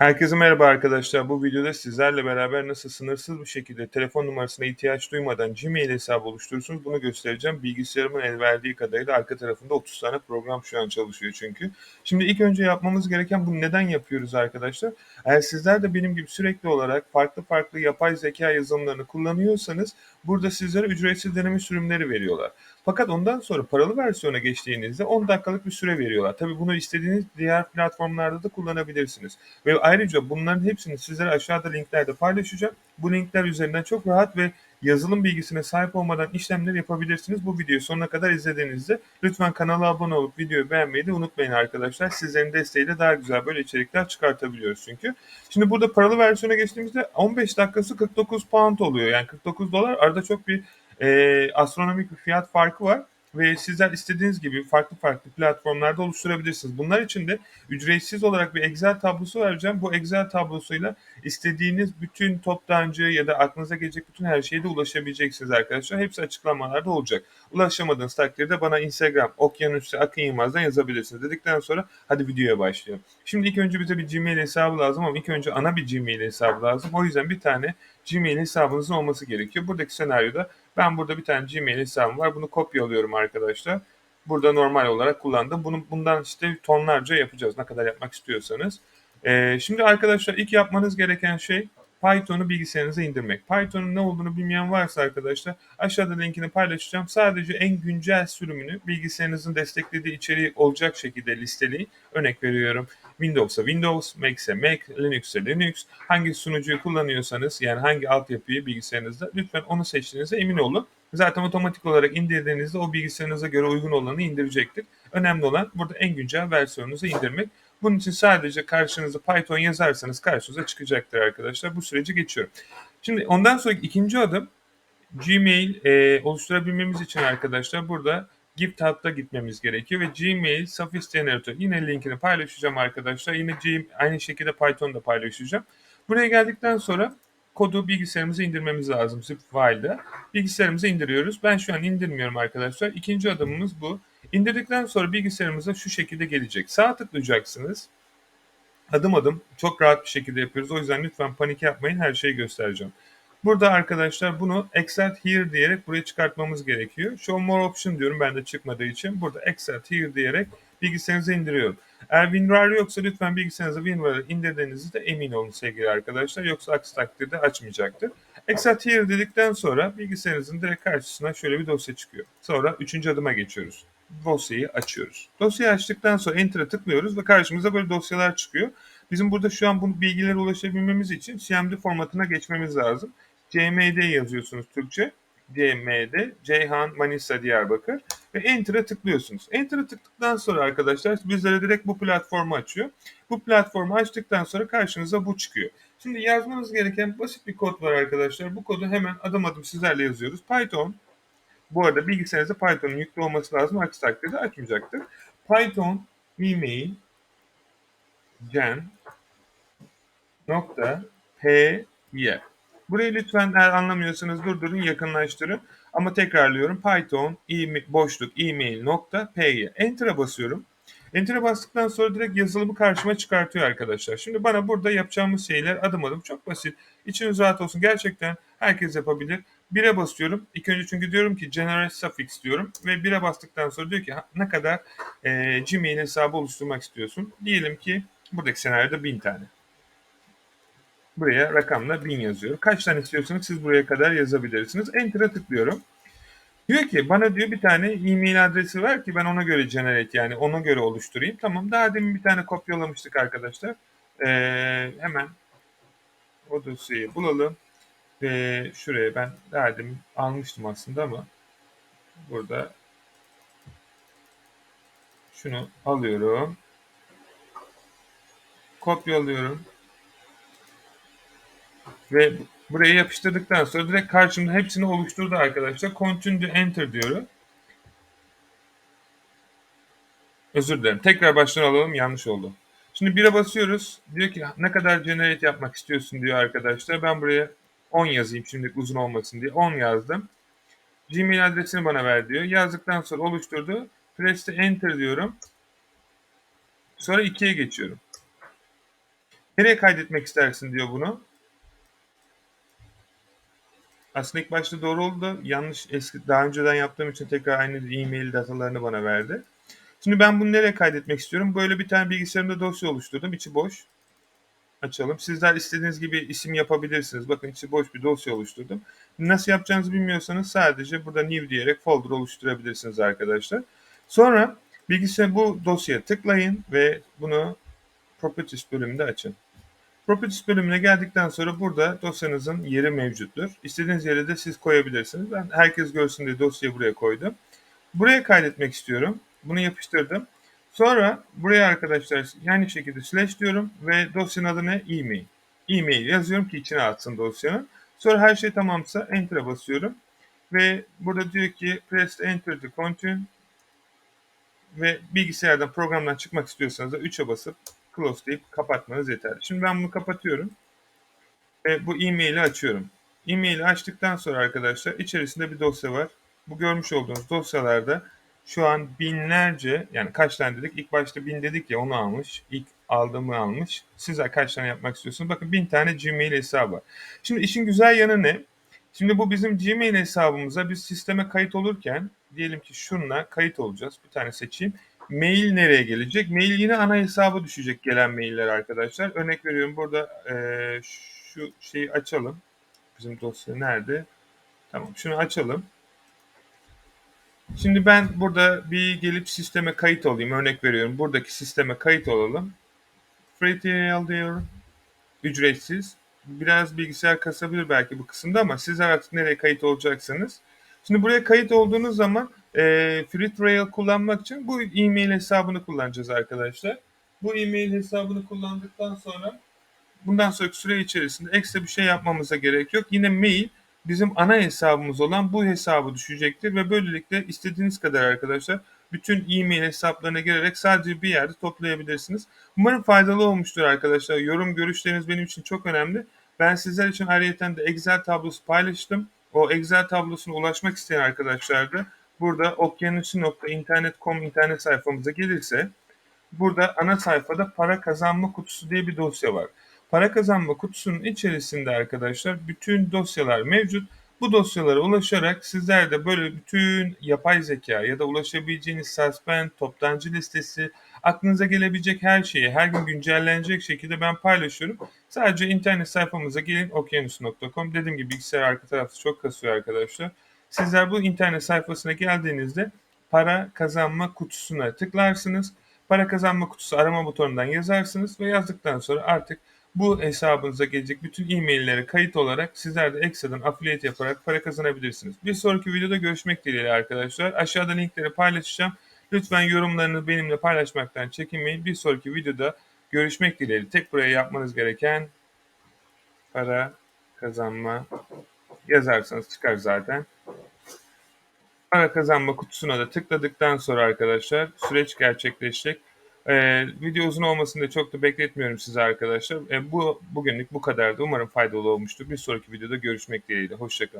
Herkese merhaba arkadaşlar. Bu videoda sizlerle beraber nasıl sınırsız bir şekilde telefon numarasına ihtiyaç duymadan Gmail hesabı oluşturursunuz bunu göstereceğim. Bilgisayarımın el verdiği kadarıyla arka tarafında 30 tane program şu an çalışıyor çünkü. Şimdi ilk önce yapmamız gereken bunu neden yapıyoruz arkadaşlar? Eğer sizler de benim gibi sürekli olarak farklı farklı yapay zeka yazılımlarını kullanıyorsanız burada sizlere ücretsiz deneme sürümleri veriyorlar. Fakat ondan sonra paralı versiyona geçtiğinizde 10 dakikalık bir süre veriyorlar. Tabii bunu istediğiniz diğer platformlarda da kullanabilirsiniz. Ve ayrıca bunların hepsini sizlere aşağıda linklerde paylaşacağım. Bu linkler üzerinden çok rahat ve yazılım bilgisine sahip olmadan işlemler yapabilirsiniz. Bu videoyu sonuna kadar izlediğinizde lütfen kanala abone olup videoyu beğenmeyi de unutmayın arkadaşlar. Sizlerin desteğiyle daha güzel böyle içerikler çıkartabiliyoruz çünkü. Şimdi burada paralı versiyona geçtiğimizde 15 dakikası 49 pound oluyor. Yani 49 dolar. Arada çok bir e, astronomik bir fiyat farkı var ve sizler istediğiniz gibi farklı farklı platformlarda oluşturabilirsiniz. Bunlar için de ücretsiz olarak bir Excel tablosu vereceğim. Bu Excel tablosuyla istediğiniz bütün toptancı ya da aklınıza gelecek bütün her şeye de ulaşabileceksiniz arkadaşlar. Hepsi açıklamalarda olacak. Ulaşamadığınız takdirde bana Instagram Okyanus'ta Akın Yılmaz'dan yazabilirsiniz. Dedikten sonra hadi videoya başlayalım. Şimdi ilk önce bize bir Gmail hesabı lazım ama ilk önce ana bir Gmail hesabı lazım. O yüzden bir tane Gmail hesabınızın olması gerekiyor. Buradaki senaryoda ben burada bir tane Gmail hesabım var. Bunu kopyalıyorum arkadaşlar. Burada normal olarak kullandım. Bunu, bundan işte tonlarca yapacağız. Ne kadar yapmak istiyorsanız. Ee, şimdi arkadaşlar ilk yapmanız gereken şey Python'u bilgisayarınıza indirmek. Python'un ne olduğunu bilmeyen varsa arkadaşlar aşağıda linkini paylaşacağım. Sadece en güncel sürümünü bilgisayarınızın desteklediği içeriği olacak şekilde listeleyin. Örnek veriyorum Windows'a Windows, Mac'se Mac, Linux'e Linux. Hangi sunucuyu kullanıyorsanız yani hangi altyapıyı bilgisayarınızda lütfen onu seçtiğinizde emin olun. Zaten otomatik olarak indirdiğinizde o bilgisayarınıza göre uygun olanı indirecektir. Önemli olan burada en güncel versiyonunuzu indirmek. Bunun için sadece karşınıza Python yazarsanız karşınıza çıkacaktır arkadaşlar. Bu süreci geçiyorum. Şimdi ondan sonraki ikinci adım Gmail e, oluşturabilmemiz için arkadaşlar burada GitHub'da gitmemiz gerekiyor ve Gmail Surface Generator yine linkini paylaşacağım arkadaşlar. Yine Gmail, aynı şekilde Python'da paylaşacağım. Buraya geldikten sonra kodu bilgisayarımıza indirmemiz lazım zip file'da. Bilgisayarımıza indiriyoruz. Ben şu an indirmiyorum arkadaşlar. İkinci adımımız bu. İndirdikten sonra bilgisayarımıza şu şekilde gelecek. Sağ tıklayacaksınız. Adım adım çok rahat bir şekilde yapıyoruz. O yüzden lütfen panik yapmayın. Her şeyi göstereceğim. Burada arkadaşlar bunu exert here diyerek buraya çıkartmamız gerekiyor. Show more option diyorum ben de çıkmadığı için. Burada exert here diyerek bilgisayarınıza indiriyorum. Eğer WinRAR yoksa lütfen bilgisayarınıza WinRAR'ı indirdiğinizde emin olun sevgili arkadaşlar. Yoksa aksi takdirde açmayacaktır. Exert here dedikten sonra bilgisayarınızın direkt karşısına şöyle bir dosya çıkıyor. Sonra üçüncü adıma geçiyoruz dosyayı açıyoruz. Dosyayı açtıktan sonra Enter'a tıklıyoruz ve karşımıza böyle dosyalar çıkıyor. Bizim burada şu an bu bilgilere ulaşabilmemiz için CMD formatına geçmemiz lazım. CMD yazıyorsunuz Türkçe. CMD, Ceyhan, Manisa, Diyarbakır ve Enter'a tıklıyorsunuz. Enter'a tıkladıktan sonra arkadaşlar bizlere direkt bu platformu açıyor. Bu platformu açtıktan sonra karşınıza bu çıkıyor. Şimdi yazmanız gereken basit bir kod var arkadaşlar. Bu kodu hemen adım adım sizlerle yazıyoruz. Python bu arada bilgisayarınızda Python'un yüklü olması lazım. Aksi takdirde açmayacaktır. Python email gen nokta p y. Burayı lütfen eğer anlamıyorsanız durdurun yakınlaştırın. Ama tekrarlıyorum. Python email, boşluk email nokta py. Enter'a basıyorum. Enter'a bastıktan sonra direkt yazılımı karşıma çıkartıyor arkadaşlar. Şimdi bana burada yapacağımız şeyler adım adım çok basit. İçiniz rahat olsun. Gerçekten herkes yapabilir. 1'e basıyorum. İlk önce çünkü diyorum ki generate suffix diyorum ve 1'e bastıktan sonra diyor ki ne kadar e, Gmail hesabı oluşturmak istiyorsun. Diyelim ki buradaki senaryoda 1000 tane. Buraya rakamla 1000 yazıyorum. Kaç tane istiyorsanız siz buraya kadar yazabilirsiniz. Enter'a tıklıyorum. Diyor ki bana diyor bir tane e-mail adresi ver ki ben ona göre generate yani ona göre oluşturayım. Tamam daha demin bir tane kopyalamıştık arkadaşlar. Ee, hemen o dosyayı bulalım. Ve şuraya ben derdim almıştım aslında ama burada şunu alıyorum. Kopyalıyorum. Ve buraya yapıştırdıktan sonra direkt karşımda hepsini oluşturdu arkadaşlar. Continue enter diyorum. Özür dilerim. Tekrar baştan alalım. Yanlış oldu. Şimdi 1'e basıyoruz. Diyor ki ne kadar generate yapmak istiyorsun diyor arkadaşlar. Ben buraya 10 yazayım şimdi uzun olmasın diye. 10 yazdım. Gmail adresini bana ver diyor. Yazdıktan sonra oluşturdu. Press'te enter diyorum. Sonra 2'ye geçiyorum. Nereye kaydetmek istersin diyor bunu. Aslında ilk başta doğru oldu da yanlış eski daha önceden yaptığım için tekrar aynı e-mail datalarını bana verdi. Şimdi ben bunu nereye kaydetmek istiyorum? Böyle bir tane bilgisayarımda dosya oluşturdum. İçi boş. Açalım. Sizler istediğiniz gibi isim yapabilirsiniz. Bakın içi boş bir dosya oluşturdum. Nasıl yapacağınızı bilmiyorsanız sadece burada new diyerek folder oluşturabilirsiniz arkadaşlar. Sonra bilgisayar bu dosyaya tıklayın ve bunu Properties bölümünde açın. Properties bölümüne geldikten sonra burada dosyanızın yeri mevcuttur. İstediğiniz yere de siz koyabilirsiniz. Ben herkes görsün diye dosyayı buraya koydum. Buraya kaydetmek istiyorum. Bunu yapıştırdım. Sonra buraya arkadaşlar aynı şekilde slash diyorum ve dosyanın adı ne? E-mail. E-mail yazıyorum ki içine atsın dosyanın. Sonra her şey tamamsa enter'a basıyorum. Ve burada diyor ki press enter to continue ve bilgisayardan programdan çıkmak istiyorsanız da 3'e basıp close deyip kapatmanız yeterli. Şimdi ben bunu kapatıyorum ve bu e-maili açıyorum. E-maili açtıktan sonra arkadaşlar içerisinde bir dosya var. Bu görmüş olduğunuz dosyalarda şu an binlerce yani kaç tane dedik? İlk başta bin dedik ya onu almış. İlk aldığımı almış. Sizler kaç tane yapmak istiyorsunuz? Bakın bin tane Gmail hesabı var. Şimdi işin güzel yanı ne? Şimdi bu bizim Gmail hesabımıza biz sisteme kayıt olurken diyelim ki şunla kayıt olacağız. Bir tane seçeyim. Mail nereye gelecek? Mail yine ana hesaba düşecek gelen mailler arkadaşlar. Örnek veriyorum burada e, şu şeyi açalım. Bizim dosya nerede? Tamam şunu açalım. Şimdi ben burada bir gelip sisteme kayıt olayım. Örnek veriyorum. Buradaki sisteme kayıt olalım. Free trial diyorum. Ücretsiz. Biraz bilgisayar kasabilir belki bu kısımda ama siz artık nereye kayıt olacaksınız. Şimdi buraya kayıt olduğunuz zaman e, Free Trial kullanmak için bu e-mail hesabını kullanacağız arkadaşlar. Bu e-mail hesabını kullandıktan sonra bundan sonraki süre içerisinde ekstra bir şey yapmamıza gerek yok. Yine mail bizim ana hesabımız olan bu hesabı düşecektir ve böylelikle istediğiniz kadar arkadaşlar bütün e-mail hesaplarına girerek sadece bir yerde toplayabilirsiniz. Umarım faydalı olmuştur arkadaşlar. Yorum görüşleriniz benim için çok önemli. Ben sizler için ayrıca de Excel tablosu paylaştım. O Excel tablosuna ulaşmak isteyen arkadaşlar da burada okyanusu.internet.com internet sayfamıza gelirse burada ana sayfada para kazanma kutusu diye bir dosya var. Para kazanma kutusunun içerisinde arkadaşlar bütün dosyalar mevcut. Bu dosyalara ulaşarak sizler de böyle bütün yapay zeka ya da ulaşabileceğiniz suspend, toptancı listesi, aklınıza gelebilecek her şeyi her gün güncellenecek şekilde ben paylaşıyorum. Sadece internet sayfamıza gelin okyanus.com. Dediğim gibi bilgisayar arka tarafta çok kasıyor arkadaşlar. Sizler bu internet sayfasına geldiğinizde para kazanma kutusuna tıklarsınız. Para kazanma kutusu arama butonundan yazarsınız ve yazdıktan sonra artık bu hesabınıza gelecek bütün e-maillere kayıt olarak sizler de ekstradan affiliate yaparak para kazanabilirsiniz. Bir sonraki videoda görüşmek dileğiyle arkadaşlar. Aşağıda linkleri paylaşacağım. Lütfen yorumlarını benimle paylaşmaktan çekinmeyin. Bir sonraki videoda görüşmek dileğiyle. Tek buraya yapmanız gereken para kazanma yazarsanız çıkar zaten. Para kazanma kutusuna da tıkladıktan sonra arkadaşlar süreç gerçekleşecek. Ee, video uzun olmasını da çok da bekletmiyorum size arkadaşlar. Ee, bu bugünlük bu kadardı. Umarım faydalı olmuştur. Bir sonraki videoda görüşmek dileğiyle. Hoşçakalın.